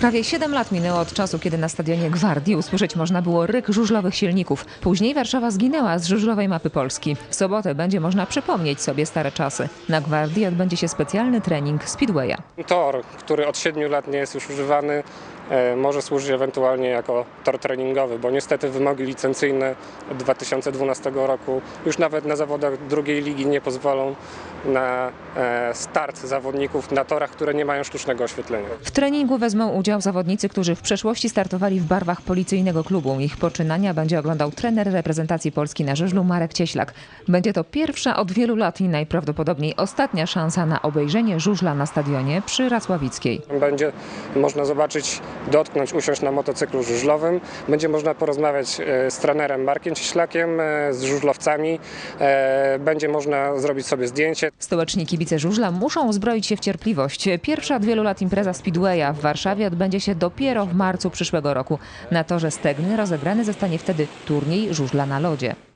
Prawie 7 lat minęło od czasu, kiedy na stadionie Gwardii usłyszeć można było ryk żużlowych silników. Później Warszawa zginęła z żużlowej mapy Polski. W sobotę będzie można przypomnieć sobie stare czasy. Na Gwardii odbędzie się specjalny trening Speedwaya. Tor, który od 7 lat nie jest już używany, e, może służyć ewentualnie jako tor treningowy, bo niestety wymogi licencyjne od 2012 roku już nawet na zawodach drugiej ligi nie pozwolą na e, start zawodników na torach, które nie mają sztucznego oświetlenia. W treningu wezmą udział zawodnicy, którzy w przeszłości startowali w barwach policyjnego klubu. Ich poczynania będzie oglądał trener reprezentacji Polski na żużlu Marek Cieślak. Będzie to pierwsza od wielu lat i najprawdopodobniej ostatnia szansa na obejrzenie żużla na stadionie przy Racławickiej. Będzie można zobaczyć, dotknąć, usiąść na motocyklu żużlowym. Będzie można porozmawiać e, z trenerem Markiem Cieślakiem, e, z żużlowcami. E, Będzie można zrobić sobie zdjęcie. Stołeczni kibice żużla muszą uzbroić się w cierpliwość. Pierwsza od wielu lat impreza Speedwaya w Warszawie odbędzie się dopiero w marcu przyszłego roku. Na torze Stegny rozegrany zostanie wtedy turniej żużla na lodzie.